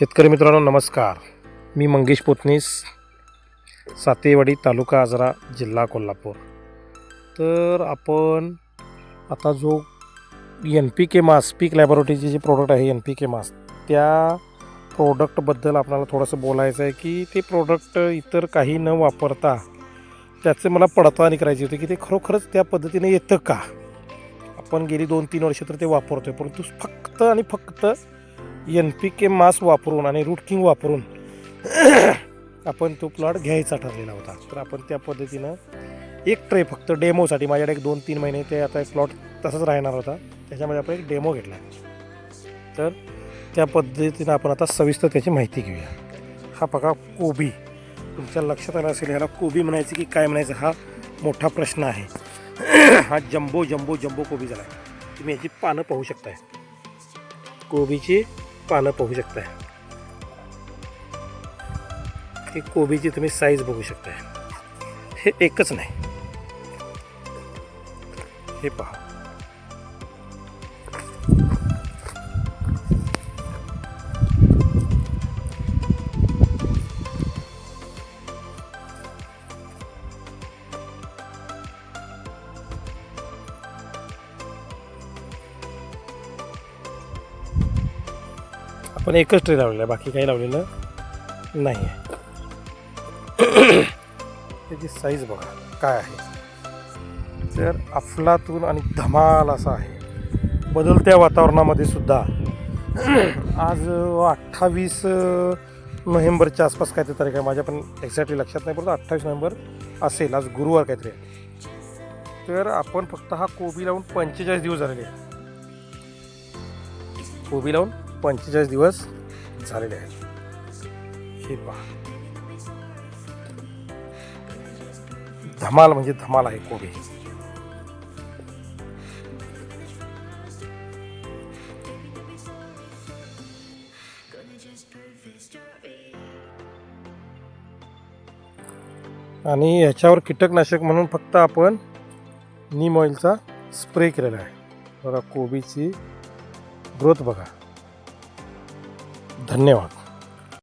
शेतकरी मित्रांनो नमस्कार. मी मंगेश पोतनीस सातेवाडी तालुका आजरा जिल्हा कोल्हापूर. तर आपण आता जो एन पी के मास पीक लॅबोरेटरीचे जे प्रोडक्ट आहे एन पी के मास त्या प्रोडक्टबद्दल आपल्याला थोडंसं बोलायचं आहे की ते प्रोडक्ट इतर काही न वापरता त्याचे मला पडताळणी करायची होती की ते खरोखरच त्या पद्धतीने येतं का? आपण गेली दोन तीन वर्ष तर ते वापरतोय परंतु फक्त आणि फक्त एन पी के मास वापरून आणि रूट किंग वापरून आपण तो प्लॉट घ्यायचा ठरलेला होता. तर आपण त्या पद्धतीनं एक ट्रे फक्त डेमोसाठी माझ्याकडे एक दोन तीन महिने ते आता प्लॉट तसाच राहणार होता. त्याच्यामध्ये आपण एक डेमो घेतला. तर त्या पद्धतीनं आपण आता सविस्तर त्याची माहिती घेऊया. हा बघा कोबी. तुमच्या लक्षात आलं असेल ह्याला कोबी म्हणायचं की काय म्हणायचं हा मोठा प्रश्न आहे. हा जम्बो जम्बो जम्बो कोबी झाला. आहे तुम्ही याची पानं पाहू शकताय. कोबीची पानं पाहू शकताय. ही कोबीची तुम्ही साईज बघू शकताय. हे एकच नाही. हे पहा. आपण एकच ट्रे लावलेला आहे बाकी काही लावलेलं नाही आहे त्याची साईज बघा काय आहे. तर अफलातून आणि धमाल असा आहे बदलत्या वातावरणामध्ये सुद्धा आज अठ्ठावीस नोव्हेंबरच्या आसपास काहीतरी तारीख आहे. माझ्या पण एक्झॅक्टली लक्षात नाही पडतो अठ्ठावीस नोव्हेंबर असेल आज गुरुवार काहीतरी आहे. तर आपण फक्त हा कोबी लावून पंचेचाळीस दिवस झालेले कोबी लावून पंचेचाळीस दिवस झालेले आहेत. हे पहा. धमाल म्हणजे धमाल आहे कोबी. आणि ह्याच्यावर कीटकनाशक म्हणून फक्त आपण नीम ऑइलचा स्प्रे केलेला आहे. बघा कोबीची ग्रोथ बघा. धन्यवाद.